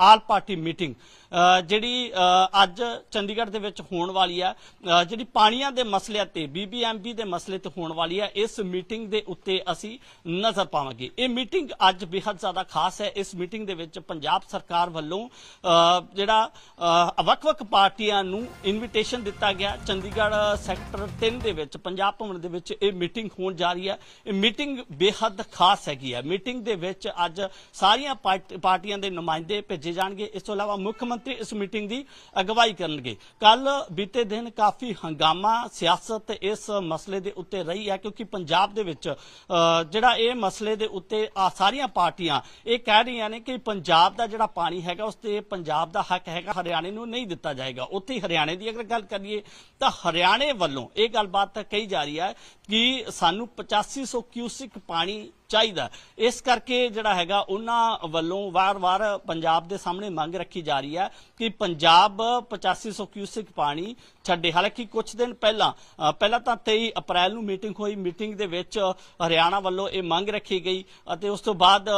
All party meeting ਅ, ਜਿਹੜੀ ਅੱਜ ਚੰਡੀਗੜ੍ਹ ਦੇ ਵਿੱਚ ਹੋਣ ਵਾਲੀ ਆ ਜਿਹੜੀ ਪਾਣੀਆਂ ਦੇ ਮਸਲੇ ਤੇ ਬੀਬੀਐਮਬੀ ਦੇ ਮਸਲੇ ਤੇ ਹੋਣ ਵਾਲੀ ਆ, ਇਸ ਮੀਟਿੰਗ ਦੇ ਉੱਤੇ ਅਸੀਂ ਨਜ਼ਰ ਪਾਵਾਂਗੇ। ਇਹ ਮੀਟਿੰਗ ਅੱਜ ਬਿਹਤ ਜ਼ਿਆਦਾ ਖਾਸ ਹੈ। ਇਸ ਮੀਟਿੰਗ ਦੇ ਵਿੱਚ ਪੰਜਾਬ ਸਰਕਾਰ ਵੱਲੋਂ ਜਿਹੜਾ ਵੱਖ-ਵੱਖ ਪਾਰਟੀਆਂ ਨੂੰ ਇਨਵੀਟੇਸ਼ਨ ਦਿੱਤਾ ਗਿਆ। ਚੰਡੀਗੜ੍ਹ ਸੈਕਟਰ 3 ਦੇ ਵਿੱਚ, ਪੰਜਾਬ ਭਵਨ ਦੇ ਵਿੱਚ ਇਹ ਮੀਟਿੰਗ ਹੋਣ ਜਾ ਰਹੀ ਹੈ ਇਹ ਮੀਟਿੰਗ ਬੇਹੱਦ ਖਾਸ ਹੈਗੀ ਹੈ ਮੀਟਿੰਗ ਦੇ ਵਿੱਚ ਅੱਜ ਸਾਰੀਆਂ ਪਾਰਟੀਆਂ ਦੇ ਨੁਮਾਇੰਦੇ ਭੇਜੇ ਜਾਣਗੇ। ਇਸ ਤੋਂ ਇਲਾਵਾ ਮੁੱਖ ਮੰਤਰੀ ਇਸ ਮੀਟਿੰਗ ਦੀ ਅਗਵਾਈ ਕਰਨਗੇ। ਕੱਲ ਬੀਤੇ ਦਿਨ ਕਾਫੀ ਹੰਗਾਮਾ, ਸਿਆਸਤ ਇਸ ਮਸਲੇ ਦੇ ਉੱਤੇ ਰਹੀ ਹੈ ਕਿਉਂਕਿ ਪੰਜਾਬ ਦੇ ਵਿੱਚ ਜਿਹੜਾ ਇਹ ਮਸਲੇ ਦੇ ਉੱਤੇ ਆ ਸਾਰੀਆਂ ਪਾਰਟੀਆਂ ਇਹ ਕਹਿ ਰਹੀਆਂ ਨੇ ਕਿ ਪੰਜਾਬ ਦਾ ਜਿਹੜਾ ਪਾਣੀ ਹੈਗਾ, ਉਸ ਤੇ ਪੰਜਾਬ ਦਾ ਹੱਕ ਹੈਗਾ, ਹਰਿਆਣੇ ਨੂੰ ਨਹੀਂ ਦਿੱਤਾ ਜਾਏਗਾ। ਉੱਥੇ ਹੀ ਹਰਿਆਣੇ ਦੀ ਅਗਰ ਗੱਲ ਕਰੀਏ ਤਾਂ ਹਰਿਆਣੇ ਵੱਲੋਂ ਇਹ ਗੱਲਬਾਤ ਕਹੀ ਜਾ ਰਹੀ ਹੈ ਕਿ ਸਾਨੂੰ 8500 ਕਿਊਸਿਕ ਪਾਣੀ ਚਾਹੀਦਾ। ਇਸ ਕਰਕੇ ਜਿਹੜਾ ਹੈਗਾ, ਉਹਨਾਂ ਵੱਲੋਂ ਵਾਰ-ਵਾਰ ਪੰਜਾਬ ਦੇ ਸਾਹਮਣੇ ਮੰਗ ਰੱਖੀ ਜਾ ਰਹੀ ਹੈ ਕਿ ਪੰਜਾਬ 8500 ਕਿਊਸਿਕ ਪਾਣੀ ਛੱਡੇ। ਹਾਲਾਂਕਿ ਕੁਝ ਦਿਨ ਪਹਿਲਾਂ ਪਹਿਲਾਂ ਤਾਂ 23 ਅਪ੍ਰੈਲ ਨੂੰ ਮੀਟਿੰਗ ਹੋਈ। ਮੀਟਿੰਗ ਦੇ ਵਿੱਚ ਹਰਿਆਣਾ ਵੱਲੋਂ ਇਹ ਮੰਗ ਰੱਖੀ ਗਈ ਅਤੇ ਉਸ ਤੋਂ ਬਾਅਦ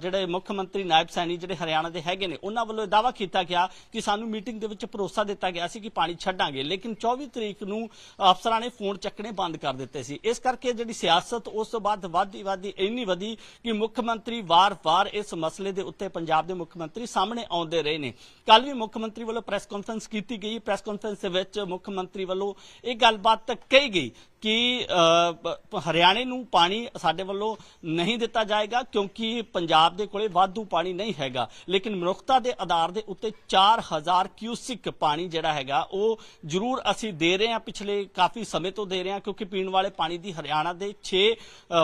ਜਿਹੜੇ ਮੁੱਖ ਮੰਤਰੀ ਨਾਇਬ ਸੈਣੀ ਜਿਹੜੇ ਹਰਿਆਣਾ ਦੇ ਹੈਗੇ ਨੇ, ਉਹਨਾਂ ਵੱਲੋਂ ਇਹ ਦਾਅਵਾ ਕੀਤਾ ਗਿਆ ਕਿ ਸਾਨੂੰ ਮੀਟਿੰਗ ਦੇ ਵਿੱਚ ਭਰੋਸਾ ਦਿੱਤਾ ਗਿਆ ਸੀ ਕਿ ਪਾਣੀ ਛੱਡਾਂਗੇ। ਲੇਕਿਨ 24 ਤਰੀਕ ਨੂੰ ਅਫਸਰਾਂ ਨੇ ਫੋਨ ਚੱਕਣੇ ਬੰਦ ਕਰ ਦਿੱਤੇ ਸੀ। ਇਸ ਕਰਕੇ ਜਿਹੜੀ ਸਿਆਸਤ, ਉਸ ਤੋਂ ਬਾਅਦ ਵਧਦੀ ਵਧਦੀ ਇੰਨੀ ਵਧੀ ਕਿ ਮੁੱਖ ਮੰਤਰੀ ਵਾਰ-ਵਾਰ ਇਸ ਮਸਲੇ ਦੇ ਉੱਤੇ ਪੰਜਾਬ ਦੇ ਮੁੱਖ ਮੰਤਰੀ ਸਾਹਮਣੇ ਆਉਂਦੇ ਰਹੇ ਨੇ। ਕੱਲ ਵੀ ਮੁੱਖ ਮੰਤਰੀ ਵੱਲੋਂ ਪ੍ਰੈਸ ਕਾਨਫਰੰਸ ਕੀਤੀ ਗਈ। ਪ੍ਰੈਸ ਕਾਨਫਰੰਸ ਦੇ ਵਿੱਚ ਮੁੱਖ ਮੰਤਰੀ ਵੱਲੋਂ ਇਹ ਗੱਲਬਾਤ ਕਹੀ ਗਈ ਕਿ ਹਰਿਆਣੇ ਨੂੰ ਪਾਣੀ ਸਾਡੇ ਵੱਲੋਂ ਨਹੀਂ ਦਿੱਤਾ ਜਾਏਗਾ ਕਿਉਂਕਿ ਪੰਜਾਬ ਦੇ ਕੋਲੇ ਵਾਧੂ ਪਾਣੀ ਨਹੀਂ ਹੈਗਾ। ਲੇਕਿਨ ਮਨੁੱਖਤਾ ਦੇ ਆਧਾਰ ਦੇ ਉੱਤੇ 4000 ਕਿਊਸਿਕ ਪਾਣੀ ਜਿਹੜਾ ਹੈਗਾ, ਉਹ ਜ਼ਰੂਰ ਅਸੀਂ ਦੇ ਰਹੇ ਹਾਂ। ਪਿਛਲੇ ਕਾਫੀ ਸਮੇਂ ਤੋਂ ਦੇ ਰਹੇ ਹਾਂ ਕਿਉਂਕਿ ਪੀਣ ਵਾਲੇ ਪਾਣੀ ਦੀ ਹਰਿਆਣਾ ਦੇ 6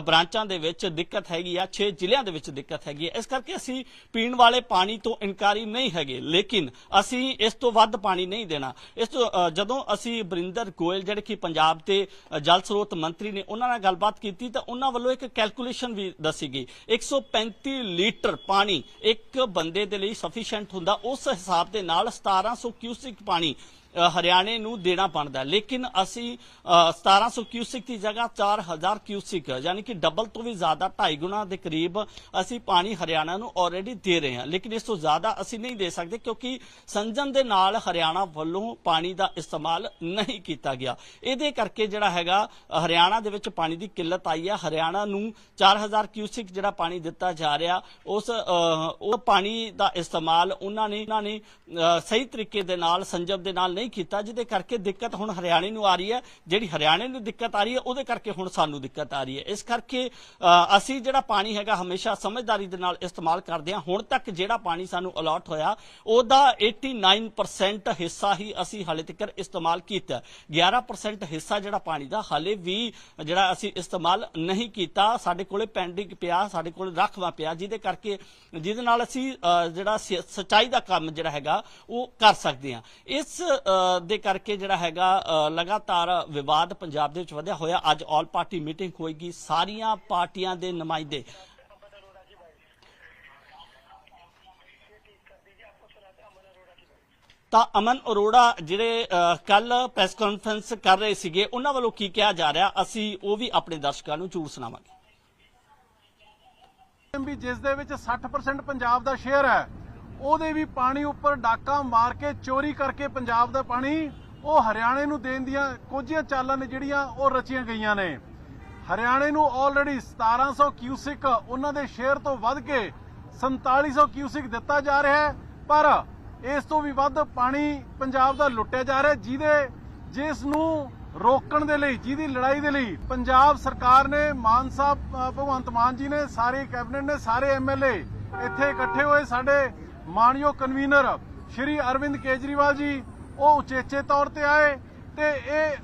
ਬ੍ਰਾਂਚਾਂ ਦੇ ਵਿੱਚ ਦਿੱਕਤ ਹੈਗੀ ਆ 6 ਜ਼ਿਲ੍ਹਿਆਂ ਦੇ ਵਿੱਚ ਦਿੱਕਤ ਹੈਗੀ ਹੈ ਇਸ ਕਰਕੇ ਅਸੀਂ ਪੀਣ ਵਾਲੇ ਪਾਣੀ ਤੋਂ ਇਨਕਾਰੀ ਨਹੀਂ ਹੈਗੇ। ਲੇਕਿਨ ਅਸੀਂ ਇਸ ਤੋਂ ਵੱਧ ਪਾਣੀ ਨਹੀਂ ਦੇਣਾ। ਇਸ ਤੋਂ ਜਦੋਂ ਅਸੀਂ ਬਰਿੰਦਰ ਗੋਇਲ ਜਿਹੜੇ ਕਿ ਪੰਜਾਬ ਦੇ ਜਲ ਸਰੋਤ ਮੰਤਰੀ ਨੇ, ਉਹਨਾਂ ਨਾਲ ਗੱਲਬਾਤ ਕੀਤੀ ਤਾਂ ਉਹਨਾਂ ਵੱਲੋਂ ਇੱਕ ਕੈਲਕੂਲੇਸ਼ਨ ਵੀ ਦੱਸੀ ਗਈ। 135 ਲੀਟਰ ਪਾਣੀ ਇੱਕ ਬੰਦੇ ਦੇ ਲਈ ਸਫੀਸ਼ੀਐਂਟ ਹੁੰਦਾ। ਉਸ ਹਿਸਾਬ ਦੇ ਨਾਲ 1700 ਕਿਊਸਿਕ ਪਾਣੀ ਹਰਿਆਣੇ ਨੂੰ ਦੇਣਾ ਬਣਦਾ ਲੇਕਿਨ ਅਸੀਂ ਅ, 1700 ਕਿਊਸਿਕ ਦੀ ਜਗ੍ਹਾ 4000 ਕਿਊਸਿਕ ਯਾਨੀ ਕਿ ਡਬਲ ਤੋਂ ਵੀ ਜ਼ਿਆਦਾ ਢਾਈ ਗੁਣਾ ਦੇ ਕਰੀਬ ਅਸੀਂ ਪਾਣੀ ਹਰਿਆਣਾ ਨੂੰ ਆਲਰੇਡੀ ਦੇ ਰਹੇ ਹਾਂ। ਲੇਕਿਨ ਇਸ ਤੋਂ ਜ਼ਿਆਦਾ ਅਸੀਂ ਨਹੀਂ ਦੇ ਸਕਦੇ ਕਿਉਂਕਿ ਸੰਜਮ ਦੇ ਨਾਲ ਹਰਿਆਣਾ ਵੱਲੋਂ ਪਾਣੀ ਦਾ ਇਸਤੇਮਾਲ ਨਹੀਂ ਕੀਤਾ ਗਿਆ। ਇਹਦੇ ਕਰਕੇ ਜਿਹੜਾ ਹੈਗਾ ਹਰਿਆਣਾ ਦੇ ਵਿੱਚ ਪਾਣੀ ਦੀ ਕਿੱਲਤ ਆਈ ਹੈ। ਹਰਿਆਣਾ ਨੂੰ 4000 ਕਿਊਸਿਕ ਜਿਹੜਾ ਪਾਣੀ ਦਿੱਤਾ ਜਾ ਰਿਹਾ ਉਸ ਉਹ ਪਾਣੀ ਦਾ ਇਸਤੇਮਾਲ ਉਹਨਾਂ ਨੇ ਉਹਨਾਂ ਨੇ ਸਹੀ ਤਰੀਕੇ ਦੇ ਨਾਲ ਸੰਜਮ ਦੇ ਨਾਲ ਨਹੀਂ ਕੀਤਾ, ਜਿਹਦੇ ਕਰਕੇ ਦਿੱਕਤ ਹੁਣ ਹਰਿਆਣੇ ਨੂੰ ਆ ਰਹੀ ਹੈ। ਜਿਹੜੀ ਹਰਿਆਣੇ ਨੂੰ ਦਿੱਕਤ ਆ ਰਹੀ ਹੈ, ਉਹਦੇ ਕਰਕੇ ਹੁਣ ਸਾਨੂੰ ਦਿੱਕਤ ਆ ਰਹੀ ਹੈ। ਇਸ ਕਰਕੇ ਅਸੀਂ ਜਿਹੜਾ ਪਾਣੀ ਹੈਗਾ ਹਮੇਸ਼ਾ ਸਮਝਦਾਰੀ ਦੇ ਨਾਲ ਇਸਤੇਮਾਲ ਕਰਦੇ ਹਾਂ। ਹੁਣ ਤੱਕ ਜਿਹੜਾ ਪਾਣੀ ਸਾਨੂੰ ਅਲਾਟ ਹੋਇਆ, ਉਹਦਾ 89% ਹਿੱਸਾ ਹੀ ਅਸੀਂ ਹਾਲੇ ਤੱਕ ਇਸਤੇਮਾਲ ਕੀਤਾ। 11% ਹਿੱਸਾ ਜਿਹੜਾ ਪਾਣੀ ਦਾ ਹਾਲੇ ਵੀ ਜਿਹੜਾ ਅਸੀਂ ਇਸਤੇਮਾਲ ਨਹੀਂ ਕੀਤਾ। ਸਾਡੇ ਕੋਲੇ ਪੈਂਡਿੰਗ ਪਿਆ, ਸਾਡੇ ਕੋਲ ਰੱਖਵਾ ਪਿਆ, ਜਿਹਦੇ ਕਰਕੇ, ਜਿਹਦੇ ਨਾਲ ਅਸੀਂ ਜਿਹੜਾ ਸ- ਦਾ ਕੰਮ ਜਿਹੜਾ ਹੈਗਾ, ਉਹ ਕਰ ਸਕਦੇ ਹਾਂ। ਇਸ ਦੇ ਕਰਕੇ ਜਿਹੜਾ ਹੈਗਾ ਲਗਾਤਾਰ ਵਿਵਾਦ ਪੰਜਾਬ ਦੇ ਵਿੱਚ ਵਧਿਆ ਹੋਇਆ। ਅੱਜ ਆਲ ਪਾਰਟੀ ਮੀਟਿੰਗ ਹੋਏਗੀ। ਸਾਰੀਆਂ ਪਾਰਟੀਆਂ ਦੇ ਨੁਮਾਇੰਦੇ ਤਾਂ ਅਮਨ ਅਰੋੜਾ ਜਿਹੜੇ ਕੱਲ ਪ੍ਰੈਸ ਕਾਨਫਰੰਸ ਕਰ ਰਹੇ ਸੀਗੇ, ਉਹਨਾਂ ਵੱਲੋਂ ਕੀ ਕਿਹਾ ਜਾ ਰਿਹਾ? ਅਸੀਂ ਉਹ ਵੀ ਆਪਣੇ ਦਰਸ਼ਕਾਂ ਨੂੰ ਜ਼ਰੂਰ ਸੁਣਾਵਾਂਗੇ। ਵੀ ਜਿਸ ਦੇ ਵਿੱਚ 60% ਪੰਜਾਬ ਦਾ ਸ਼ੇਅਰ ਹੈ ਉਹਦੇ ਵੀ ਪਾਣੀ ਉੱਪਰ ਡਾਕਾ ਮਾਰ ਕੇ ਚੋਰੀ ਕਰਕੇ ਪੰਜਾਬ ਦਾ ਪਾਣੀ ਉਹ ਹਰਿਆਣੇ ਨੂੰ ਦੇਣ ਦੀਆਂ ਕੁਝ ਚਾਲਾਂ ਨੇ ਜਿਹੜੀਆਂ ਉਹ ਰਚੀਆਂ ਗਈਆਂ ਨੇ। ਹਰਿਆਣੇ ਨੂੰ ਆਲਰੇਡੀ 1700 ਕਿਊਸਿਕ ਉਹਨਾਂ ਦੇ ਸ਼ੇਅਰ ਤੋਂ ਵੱਧ ਕੇ 4700 ਕਿਊਸਿਕ ਦਿੱਤਾ ਜਾ ਰਿਹਾ ਹੈ, ਪਰ ਇਸ ਤੋਂ ਵੀ ਵੱਧ ਪਾਣੀ ਪੰਜਾਬ ਦਾ ਲੁੱਟਿਆ ਜਾ ਰਿਹਾ ਜਿਹਦੇ ਜਿਸ ਨੂੰ ਰੋਕਣ ਦੇ ਲਈ, ਜਿਹਦੀ ਲੜਾਈ ਦੇ ਲਈ ਪੰਜਾਬ ਸਰਕਾਰ ਨੇ, ਮਾਨ ਸਾਹਿਬ ਭਗਵੰਤ ਮਾਨ ਜੀ ਨੇ, ਸਾਰੇ ਕੈਬਨਿਟ ਨੇ, ਸਾਰੇ ਐਮਐਲਏ ਇੱਥੇ ਇਕੱਠੇ ਹੋਏ ਸਾਡੇ ਮਾਨਯੋਗ ਕਨਵੀਨਰ ਸ਼੍ਰੀ ਅਰਵਿੰਦ ਕੇਜਰੀਵਾਲ ਜੀ, ਉਹ ਉਚੇਚੇ ਤੌਰ ਤੇ ਆਏ ਤੇ ਇਹ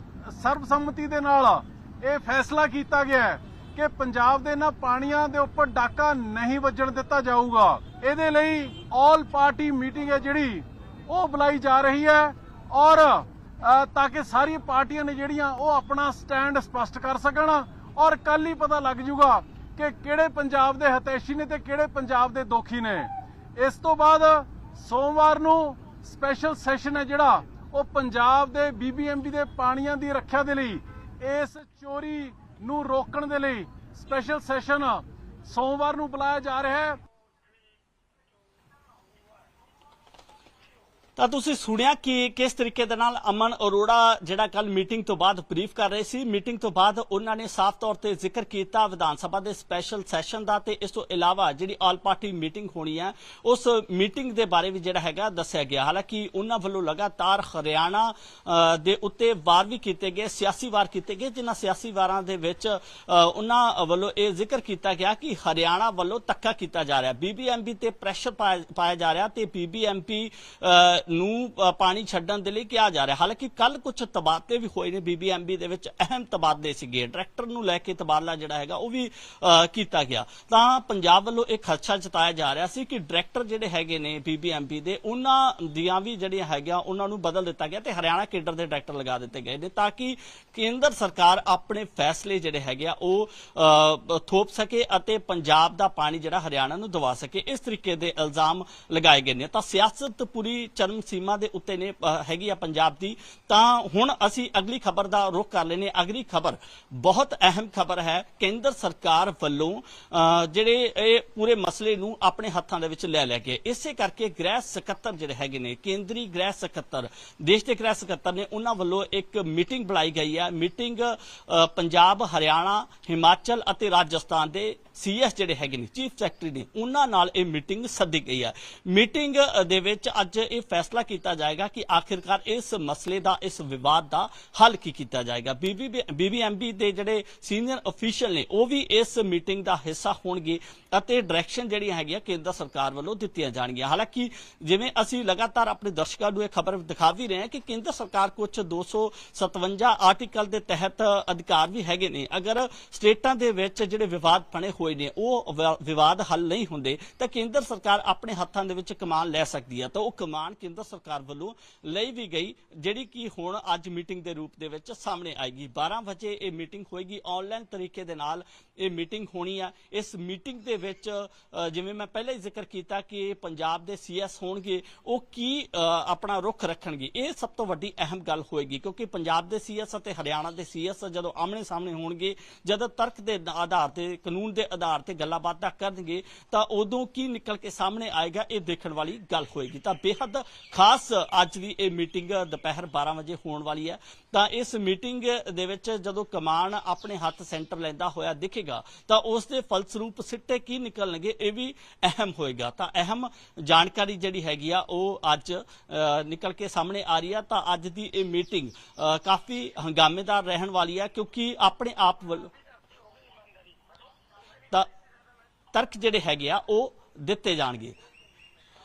ਸਰਬਸੰਮਤੀ ਦੇ ਨਾਲ ਇਹ ਫੈਸਲਾ ਕੀਤਾ ਗਿਆ ਹੈ ਕਿ ਪੰਜਾਬ ਦੇ ਨਾ ਪਾਣੀਆਂ ਦੇ ਉੱਪਰ ਡਾਕਾ ਨਹੀਂ ਵੱਜਣ ਦਿੱਤਾ ਜਾਊਗਾ। ਇਹਦੇ ਲਈ ਆਲ ਪਾਰਟੀ ਮੀਟਿੰਗ ਹੈ ਜਿਹੜੀ, ਉਹ ਬੁਲਾਈ ਜਾ ਰਹੀ ਹੈ ਔਰ ਤਾਂ ਕਿ ਸਾਰੀਆਂ ਪਾਰਟੀਆਂ ਨੇ ਜਿਹੜੀਆਂ, ਉਹ ਆਪਣਾ ਸਟੈਂਡ ਸਪਸ਼ਟ ਕਰ ਸਕਣ ਔਰ ਕੱਲ ਹੀ ਪਤਾ ਲੱਗ ਜੂਗਾ ਕਿ ਕਿਹੜੇ ਪੰਜਾਬ ਦੇ ਹਤੈਸ਼ੀ ਨੇ ਤੇ ਕਿਹੜੇ ਪੰਜਾਬ ਦੇ ਦੋਖੀ ਨੇ। ਇਸ ਤੋਂ ਬਾਅਦ ਸੋਮਵਾਰ ਨੂੰ ਸਪੈਸ਼ਲ ਸੈਸ਼ਨ ਹੈ ਜਿਹੜਾ, ਉਹ ਪੰਜਾਬ ਦੇ ਬੀਬੀਐਮਬੀ ਦੇ ਪਾਣੀਆਂ ਦੀ ਰੱਖਿਆ ਦੇ ਲਈ, ਇਸ ਚੋਰੀ ਨੂੰ ਰੋਕਣ ਦੇ ਲਈ ਸਪੈਸ਼ਲ ਸੈਸ਼ਨ ਸੋਮਵਾਰ ਨੂੰ ਬੁਲਾਇਆ ਜਾ ਰਿਹਾ ਹੈ। ਤਾਂ ਤੁਸੀਂ ਸੁਣਿਆ ਕਿ ਕਿਸ ਤਰੀਕੇ ਦੇ ਨਾਲ ਅਮਨ ਅਰੋੜਾ ਜਿਹੜਾ ਕੱਲ ਮੀਟਿੰਗ ਤੋਂ ਬਾਅਦ ਬਰੀਫ ਕਰ ਰਹੇ ਸੀ? ਮੀਟਿੰਗ ਤੋਂ ਬਾਅਦ ਉਹਨਾਂ ਨੇ ਸਾਫ਼ ਤੌਰ ਤੇ ਜ਼ਿਕਰ ਕੀਤਾ ਵਿਧਾਨ ਸਭਾ ਦੇ ਸਪੈਸ਼ਲ ਸੈਸ਼ਨ ਦਾ ਤੇ ਇਸ ਤੋਂ ਇਲਾਵਾ ਜਿਹੜੀ ਆਲ ਪਾਰਟੀ ਮੀਟਿੰਗ ਹੋਣੀ ਹੈ ਉਸ ਮੀਟਿੰਗ ਦੇ ਬਾਰੇ ਵੀ ਜਿਹੜਾ ਹੈਗਾ ਦੱਸਿਆ ਗਿਆ। ਹਾਲਾਂਕਿ ਉਹਨਾਂ ਵੱਲੋਂ ਲਗਾਤਾਰ ਹਰਿਆਣਾ ਦੇ ਉੱਤੇ ਵਾਰ ਵੀ ਕੀਤੇ ਗਏ ਸਿਆਸੀ ਵਾਰ ਕੀਤੇ ਗਏ ਜਿਨ੍ਹਾਂ ਸਿਆਸੀ ਵਾਰਾਂ ਦੇ ਵਿੱਚ ਅ, ਉਹਨਾਂ ਵੱਲੋਂ ਇਹ ਜ਼ਿਕਰ ਕੀਤਾ ਗਿਆ ਕਿ ਹਰਿਆਣਾ ਵੱਲੋਂ ਧੱਕਾ ਕੀਤਾ ਜਾ ਰਿਹਾ। ਬੀਬੀਐਮਬੀ ਤੇ ਪ੍ਰੈਸ਼ਰ ਪਾਇਆ ਪਾਇਆ ਜਾ ਰਿਹਾ ਤੇ ਬੀਬੀਐਮਪੀ ਨੂੰ ਪਾਣੀ ਛੱਡਣ ਦੇ ਲਈ ਕਿਹਾ ਜਾ ਰਿਹਾ। ਹਾਲਾਂਕਿ ਕੱਲ ਕੁਝ ਤਬਾਦਲੇ ਵੀ ਹੋਏ ਨੇ। ਬੀਬੀਐਮਬੀ ਦੇ ਵਿੱਚ ਅਹਿਮ ਤਬਾਦਲੇ ਸੀਗੇ। ਡਾਇਰੈਕਟਰ ਨੂੰ ਲੈ ਕੇ ਤਬਾਦਲਾ ਜਿਹੜਾ ਹੈਗਾ, ਉਹ ਵੀ ਕੀਤਾ ਗਿਆ। ਤਾਂ ਪੰਜਾਬ ਵੱਲੋਂ ਇਹ ਖਰਚਾ ਜਤਾਇਆ ਜਾ ਰਿਹਾ ਸੀ ਕਿ ਡਾਇਰੈਕਟਰ ਜਿਹੜੇ ਹੈਗੇ ਨੇ ਬੀਬੀਐਮਬੀ ਦੇ, ਉਹਨਾਂ ਦੀਆਂ ਵੀ ਜਿਹੜੀਆਂ ਹੈਗੀਆਂ, ਉਹਨਾਂ ਨੂੰ ਬਦਲ ਦਿੱਤਾ ਗਿਆ ਤੇ ਹਰਿਆਣਾ ਕੇਡਰ ਦੇ ਡਾਇਰੈਕਟਰ ਲਗਾ ਦਿੱਤੇ ਗਏ ਨੇ ਤਾਂ ਕਿ ਕੇਂਦਰ ਸਰਕਾਰ ਆਪਣੇ ਫੈਸਲੇ ਜਿਹੜੇ ਹੈਗੇ ਆ, ਉਹ ਥੋਪ ਸਕੇ ਅਤੇ ਪੰਜਾਬ ਦਾ ਪਾਣੀ ਜਿਹੜਾ ਹਰਿਆਣਾ ਨੂੰ ਦਵਾ ਸਕੇ। ਇਸ ਤਰੀਕੇ ਦੇ ਇਲਜ਼ਾਮ ਲਗਾਏ ਗਏ ਨੇ। ਤਾਂ ਸਿਆਸਤ ਪੂਰੀ ਚਰਮ ਸੀਮਾ ਦੇ ਉੱਤੇ ਨੇ ਹੈਗੀ ਆ ਪੰਜਾਬ ਦੀ, ਤਾਂ ਹੁਣ ਅਸੀਂ ਅਗਲੀ ਖਬਰ ਦਾ ਰੁਖ ਕਰ ਲੈਨੇ ਅਗਲੀ ਖਬਰ ਬਹੁਤ ਅਹਿਮ ਖਬਰ ਹੈ। ਕੇਂਦਰ ਸਰਕਾਰ ਵੱਲੋਂ ਜਿਹੜੇ ਇਹ ਪੂਰੇ ਮਸਲੇ ਨੂੰ ਆਪਣੇ ਹੱਥਾਂ ਦੇ ਵਿੱਚ ਲੈ ਲੈ ਕੇ, ਇਸੇ ਕਰਕੇ ਗ੍ਰਹਿ ਸਕੱਤਰ ਜਿਹੜੇ ਹੈਗੇ ਨੇ, ਕੇਂਦਰੀ ਗ੍ਰਹਿ ਸਕੱਤਰ, ਦੇਸ਼ ਦੇ ਗ੍ਰਹਿ ਸਕੱਤਰ ਨੇ, ਉਹਨਾਂ ਵੱਲੋਂ ਇੱਕ ਮੀਟਿੰਗ ਬੁਲਾਈ ਗਈ ਹੈ। ਮੀਟਿੰਗ ਪੰਜਾਬ, ਹਰਿਆਣਾ, ਹਿਮਾਚਲ ਅਤੇ ਰਾਜਸਥਾਨ ਦੇ ਸੀਐਸ ਜਿਹੜੇ ਹੈਗੇ ਨੇ, ਚੀਫ ਸੈਕਟਰੀ ਨੇ, ਉਹਨਾਂ ਨਾਲ ਇਹ ਮੀਟਿੰਗ ਸੱਦੀ ਗਈ ਹੈ। ਮੀਟਿੰਗ ਦੇ ਵਿੱਚ ਅੱਜ ਇਹ ਫੈਸਲਾ ਕੀਤਾ ਜਾਏਗਾ ਕਿ ਆਖਿਰਕਾਰ ਇਸ ਮਸਲੇ ਦਾ, ਇਸ ਵਿਵਾਦ ਦਾ ਹੱਲ ਕੀ ਕੀਤਾ ਜਾਏਗਾ। ਬੀਬੀਐਮਬੀ ਦੇ ਜਿਹੜੇ ਸੀਨੀਅਰ ਅਫੀਸ਼ੀਅਲ ਨੇ, ਉਹ ਵੀ ਇਸ ਮੀਟਿੰਗ ਦਾ ਹਿੱਸਾ ਹੋਣਗੇ ਅਤੇ ਡਾਇਰੈਕਸ਼ਨ ਜਿਹੜੀਆਂ ਹੈਗੀਆਂ ਕੇਂਦਰ ਸਰਕਾਰ ਵੱਲੋਂ ਦਿੱਤੀਆਂ ਜਾਣਗੀਆਂ। ਹਾਲਾਂਕਿ ਜਿਵੇਂ ਅਸੀਂ ਲਗਾਤਾਰ ਆਪਣੇ ਦਰਸ਼ਕਾਂ ਨੂੰ ਇਹ ਖਬਰ ਦਿਖਾ ਵੀ ਰਹੇ ਹਾਂ ਕਿ ਕੇਂਦਰ ਸਰਕਾਰ ਕੁਝ 257 ਆਰਟੀਕਲ ਦੇ ਤਹਿਤ ਅਧਿਕਾਰ ਵੀ ਹੈਗੇ ਨੇ। ਅਗਰ ਸਟੇਟਾਂ ਦੇ ਵਿੱਚ ਜਿਹੜੇ ਵਿਵਾਦ ਬਣੇ ਹੋਏ ਨੇ ਉਹ ਵਿਵਾਦ ਹੱਲ ਨਹੀਂ ਹੁੰਦੇ, ਤਾਂ ਕੇਂਦਰ ਸਰਕਾਰ ਆਪਣੇ ਹੱਥਾਂ ਦੇ ਵਿੱਚ ਕਮਾਨ ਲੈ ਸਕਦੀ ਹੈ ਤਾਂ ਉਹ ਕਮਾਨ ਕੇਂਦਰ ਸਰਕਾਰ ਵੱਲੋਂ ਲਈ ਵੀ ਗਈ, ਜਿਹੜੀ ਕਿ ਹੁਣ ਅੱਜ ਮੀਟਿੰਗ ਦੇ ਰੂਪ ਦੇ ਵਿੱਚ ਸਾਹਮਣੇ ਆਏਗੀ। 12 ਵਜੇ ਇਹ ਮੀਟਿੰਗ ਹੋਏਗੀ ਆਨਲਾਈਨ ਤਰੀਕੇ ਦੇ ਨਾਲ ਇਹ ਮੀਟਿੰਗ ਹੋਣੀ ਆ। ਇਸ ਮੀਟਿੰਗ ਦੇ ਵਿੱਚ ਜਿਵੇਂ ਮੈਂ ਪਹਿਲਾਂ ਹੀ ਜ਼ਿਕਰ ਕੀਤਾ ਕਿ ਪੰਜਾਬ ਦੇ ਸੀਐਸ ਹੋਣਗੇ, ਉਹ ਕੀ ਆਪਣਾ ਰੁਖ ਰੱਖਣਗੇ, ਇਹ ਸਭ ਤੋਂ ਵੱਡੀ ਅਹਿਮ ਗੱਲ ਹੋਏਗੀ, ਕਿਉਂਕਿ ਪੰਜਾਬ ਦੇ ਸੀਐਸ ਅਤੇ ਹਰਿਆਣਾ ਦੇ ਸੀਐਸ ਜਦੋਂ ਆਮਣੇ ਸਾਹਮਣੇ ਹੋਣਗੇ, ਜਦੋਂ ਤਰਕ ਦੇ ਆਧਾਰ ਤੇ ਕਾਨੂੰਨ ਦੇ ਆਧਾਰ ਤੇ ਗੱਲਾਂ ਬਾਤਾਂ ਕਰਨਗੇ, ਤਾਂ ਉਦੋਂ ਕੀ ਨਿਕਲ ਕੇ ਸਾਹਮਣੇ ਆਏਗਾ, ਇਹ ਦੇਖਣ ਵਾਲੀ ਗੱਲ ਹੋਏਗੀ। ਤਾਂ ਬੇहद ਖਾਸ ਅੱਜ ਦੀ ਇਹ ਮੀਟਿੰਗ ਦੁਪਹਿਰ 12 ਵਜੇ ਹੋਣ ਵਾਲੀ ਹੈ। ਤਾਂ ਇਸ ਮੀਟਿੰਗ ਦੇ ਵਿੱਚ ਜਦੋਂ ਕਮਾਨ ਆਪਣੇ ਹੱਥ ਸੈਂਟਰ ਲੈਂਦਾ ਹੋਇਆ ਦਿਖੇਗਾ, ਤਾਂ ਉਸ ਦੇ ਫਲਸਰੂਪ ਸਿੱਟੇ ਕੀ ਨਿਕਲਣਗੇ, ਇਹ ਵੀ ਅਹਿਮ ਹੋਏਗਾ। ਤਾਂ ਅਹਿਮ ਜਾਣਕਾਰੀ ਜਿਹੜੀ ਹੈਗੀ ਆ, ਉਹ ਅੱਜ ਨਿਕਲ ਕੇ ਸਾਹਮਣੇ ਆ ਰਹੀ ਆ। ਤਾਂ ਅੱਜ ਦੀ ਇਹ ਮੀਟਿੰਗ ਕਾਫੀ ਹੰਗਾਮੇਦਾਰ ਰਹਿਣ ਵਾਲੀ ਹੈ, ਕਿਉਂਕਿ ਆਪਣੇ ਆਪ ਵੱਲੋਂ ਤਾਂ ਤਰਕ ਜਿਹੜੇ ਹੈਗੇ ਆ ਉਹ ਦਿੱਤੇ ਜਾਣਗੇ।